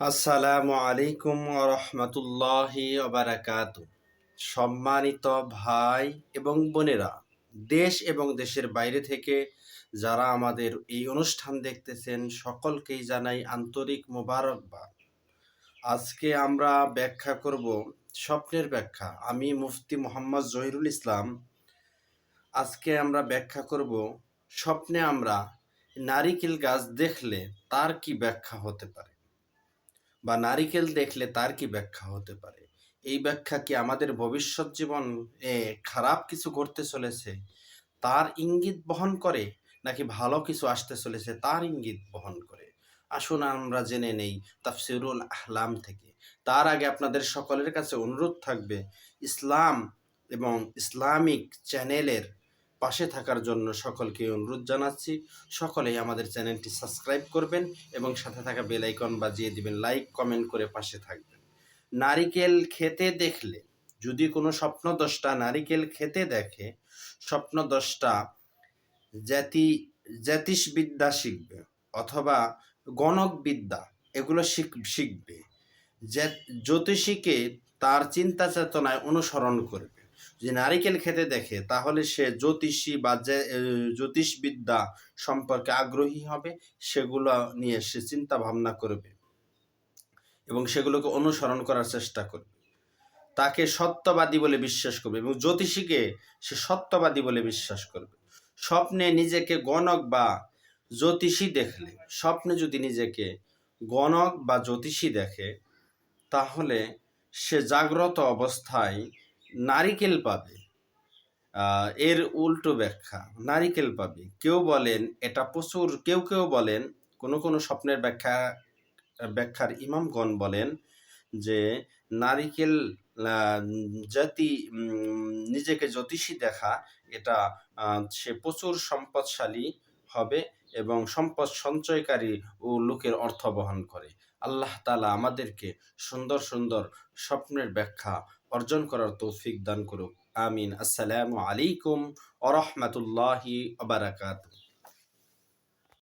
আসসালামু আলাইকুম রহমতুল্লাহি ওবারাকাত সম্মানিত ভাই এবং বোনেরা, দেশ এবং দেশের বাইরে থেকে যারা আমাদের এই অনুষ্ঠান দেখতেছেন, সকলকেই জানাই আন্তরিক মোবারকবাদ। আজকে আমরা ব্যাখ্যা করব স্বপ্নের ব্যাখ্যা। আমি মুফতি মোহাম্মদ জহিরুল ইসলাম। আজকে আমরা ব্যাখ্যা করব স্বপ্নে আমরা নারিকেল গাছ দেখলে তার কি ব্যাখ্যা হতে পারে? বা নারিকেল দেখলে তার কি ব্যাখ্যা হতে পারে? এই ব্যাখ্যা কি আমাদের ভবিষ্যৎ জীবন খারাপ কিছু ঘটতে চলেছে? তার ইঙ্গিত বহন করে নাকি ভালো কিছু আসতে চলেছে তার ইঙ্গিত বহন করে? আসুন আমরা জেনে নেই তাফসিরুল আহলাম থেকে। তার আগে আপনাদের সকলের কাছে অনুরোধ থাকবে, ইসলাম এবং ইসলামিক চ্যানেলের পাশে থাকার জন্য সকলকে অনুরোধ জানাচ্ছি, সকলেই আমাদের চ্যানেলটি সাবস্ক্রাইব করবেন এবং সাথে থাকা বেল আইকন বাজিয়ে দিবেন, লাইক, কমেন্ট করে পাশে থাকবেন। নারিকেল খেতে দেখলে, যদি কোনো স্বপ্নদশটা নারিকেল খেতে দেখে স্বপ্নদশটা জাতি জ্যোতিষবিদ্যা শিখবে অথবা গণকবিদ্যা এগুলো শিখ, শিখবে। জ্যোতিষীকে তার চিন্তা চেতনায় অনুসরণ করবে। যে নারিকেল খেতে দেখে, তাহলে সে জ্যোতিষী বা যে জ্যোতিষবিদ্যা সম্পর্কে আগ্রহী হবে, সেগুলো নিয়ে সে চিন্তা ভাবনা করবে এবং সেগুলোকে অনুসরণ করার চেষ্টা করবে। তাকে সত্যবাদী বলে বিশ্বাস করবে এবং জ্যোতিষীকে সে সত্যবাদী বলে বিশ্বাস করবে। স্বপ্নে নিজেকে গণক বা জ্যোতিষী দেখলে, স্বপ্নে যদি নিজেকে গণক বা জ্যোতিষী দেখে, তাহলে সে জাগ্রত অবস্থায় নারিকেল পাবে। এর উল্টো ব্যাখ্যা, নারিকেল পাবে। কেউ বলেন এটা প্রচুর, কেউ কেউ বলেন, কোনো কোনো স্বপ্নের ব্যাখ্যা, ব্যাখ্যার ইমামগণ বলেন যে নারিকেল জাতি নিজেকে জ্যোতিষী দেখা, এটা সে প্রচুর সম্পদশালী হবে এবং সম্পদ সঞ্চয়কারী ও লোকের অর্থ বহন করে। আল্লাহ তালা আমাদেরকে সুন্দর সুন্দর স্বপ্নের ব্যাখ্যা অর্জন করার তৌফিক দান করুক। আমিন। আসসালামু আলাইকুম আরহামতুল্লাহি আবারাকাতু